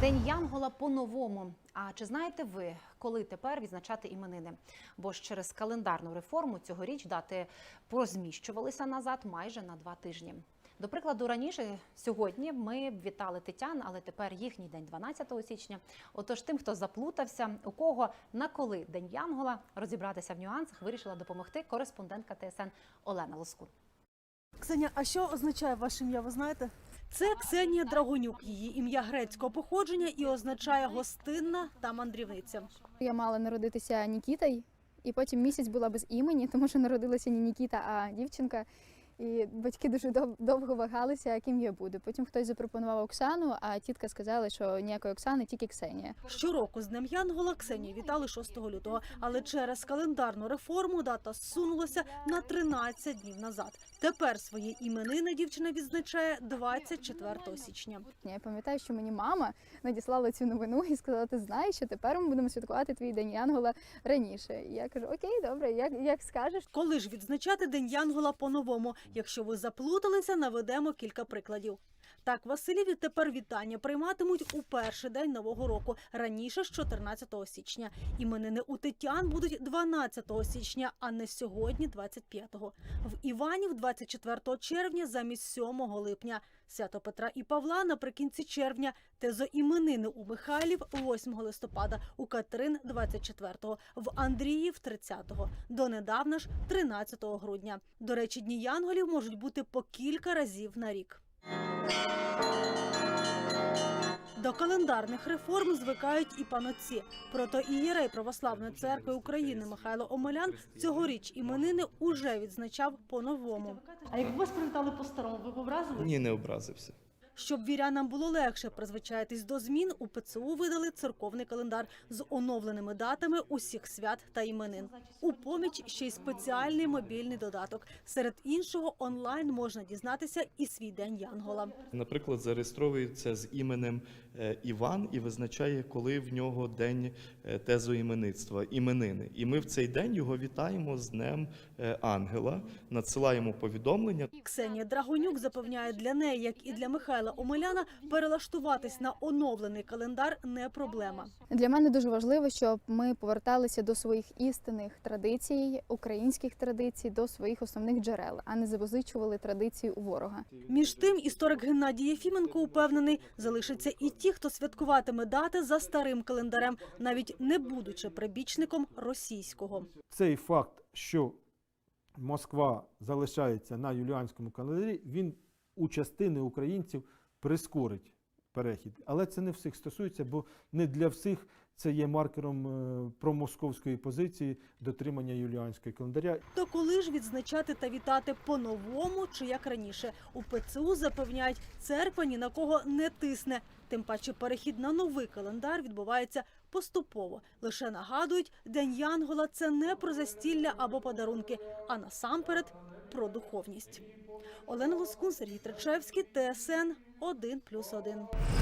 День Янгола по-новому. А чи знаєте ви, коли тепер відзначати іменини? Бо ж через календарну реформу цьогоріч дати порозміщувалися назад майже на два тижні. До прикладу, раніше сьогодні ми вітали Тетян, але тепер їхній день 12 січня. Отож, тим, хто заплутався, у кого на коли День Янгола розібратися в нюансах, вирішила допомогти кореспондентка ТСН Олена Лоскун. Ксеня, а що означає ваше ім'я? Ви знаєте? Це Ксенія Драгонюк. Її ім'я грецького походження і означає гостинна та мандрівниця. Я мала народитися Нікітою, і потім місяць була без імені, тому що народилася не Нікіта, а дівчинка. І батьки дуже дов- довго вагалися, ким я буду. Потім хтось запропонував Оксану, а тітка сказала, що ніякої Оксани, тільки Ксенія. Щороку з Днем Янгола Ксенію вітали 6 лютого, але через календарну реформу дата зсунулася на 13 днів назад. Тепер свої іменини дівчина відзначає 24 січня. Я пам'ятаю, що мені мама надіслала цю новину і сказала: ти знаєш, що тепер ми будемо святкувати твій день Янгола раніше. І я кажу: Окей, добре, як, як скажеш. Коли ж відзначати День Янгола по-новому? Якщо ви заплуталися, наведемо кілька прикладів. Так, Василіві тепер вітання прийматимуть у перший день нового року, раніше ж 14 січня. Іменини у Тетян будуть 12 січня, а не сьогодні, 25-го. В Іванів 24 червня замість 7 липня. Свято Петра і Павла наприкінці червня. Тезоіменини у Михайлів 8 листопада, у Катерин 24-го, в Андріїв 30-го, донедавна ж 13 грудня. До речі, дні янголів можуть бути по кілька разів на рік. До календарних реформ звикають і панотці. Проте ієрей Православної церкви України Михайло Омелян цьогоріч іменини уже відзначав по-новому. А якби вас привітали по-старому, ви б образили? Ні, не образився. Щоб вірянам було легше призвичаїтись до змін, у ПЦУ видали церковний календар з оновленими датами усіх свят та іменин. У поміч ще й спеціальний мобільний додаток. Серед іншого, онлайн можна дізнатися і свій день Янгола. Наприклад, зареєстровується з іменем е, Іван і визначає, коли в нього день е, тезоіменництва, іменини. І ми в цей день його вітаємо з Днем е, Ангела, надсилаємо повідомлення. Ксенія Драгонюк запевняє, для неї, як і для Михайла Омеляна, перелаштуватись на оновлений календар не проблема. Для мене дуже важливо, щоб ми поверталися до своїх істинних традицій, українських традицій, до своїх основних джерел, а не запозичували традиції у ворога. Між тим, історик Геннадій Єфіменко упевнений, залишаться і ті, хто святкуватиме дати за старим календарем, навіть не будучи прибічником російського. цей факт, що Москва залишається на юліанському календарі, він у частини українців прискорить перехід. Але це не всіх стосується, бо не для всіх це є маркером е, промосковської позиції дотримання юліанського календаря. То коли ж відзначати та вітати по-новому чи як раніше? У ПЦУ запевняють, церква ні на кого не тисне. Тим паче перехід на новий календар відбувається поступово. Лише нагадують, День Янгола це не про застілля або подарунки, а насамперед про духовність. Олена Лоскун, Сергій Тречевський, ТСН 1+,1.